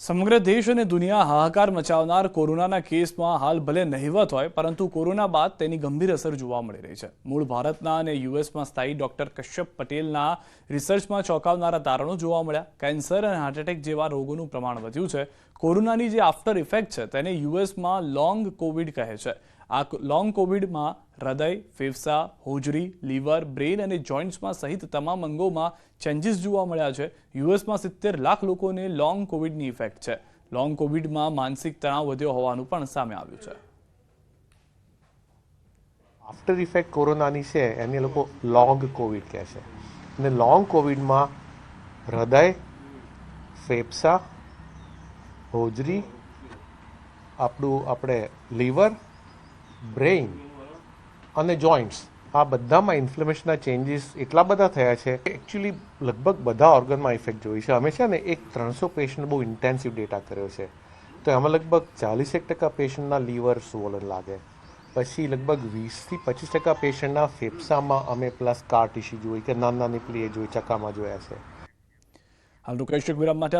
સમગ્ર દેશ અને દુનિયા હાહાકાર મચાવનાર કોરોનાના કેસમાં હાલ ભલે નહીવત હોય, પરંતુ કોરોના બાદ તેની ગંભીર અસર જોવા મળી રહી છે. મૂળ ભારતના અને યુએસમાં સ્થાયી ડોક્ટર કશ્યપ પટેલના રિસર્ચમાં ચોંકાવનારા તારણો જોવા મળ્યા. કેન્સર અને હાર્ટ એટેક જેવા રોગોનું પ્રમાણ વધ્યું છે. કોરોનાની જે આફ્ટર ઇફેક્ટ છે, તેને યુએસમાં લોંગ કોવિડ કહે છે. આ લોંગ કોવિડમાં હૃદય, ફેફસા, હોજરી, લીવર, બ્રેઇન અને જોઇન્ટ્સમાં સહિત તમામ અંગોમાં ચેન્જીસ જોવા મળ્યા છે. યુએસમાં સિત્તેર લાખ લોકોને લોંગ કોવિડની ઇફેક્ટ છે. લોંગ કોવિડમાં માનસિક તણાવ વધ્યો હોવાનું પણ સામે આવ્યું છે. આફ્ટર ઇફેક્ટ કોરોનાની છે, એને લોકો લોંગ કોવિડ કહે છે. અને લોંગ કોવિડમાં હૃદય, ફેફસા, હોજરી, આપણું, આપણે લીવર, બ્રેઇન અને જોઇન્ટ્સ આ બધામાં ઇન્ફ્લેમેશનના ચેન્જીસ એટલા બધા થયા છે એકચ્યુઅલી લગભગ બધા ઓર્ગનમાં ઇફેક્ટ જોઈ છે. અમે છે ને એક ત્રણસો પેશન્ટ બહુ ઇન્ટેન્સિવ ડેટા કર્યો છે. તો એમાં લગભગ ચાલીસેક ટકા પેશન્ટના લીવર સ્વોલન લાગે. પછી લગભગ વીસથી પચીસ ટકા પેશન્ટના ફેફસામાં અમે પ્લસ કાર ટીસી જોઈ કે નાના નાની પ્લે જોઈ, ચકામાં જોયા છે. હાલ રોકેશ વિરામ માટે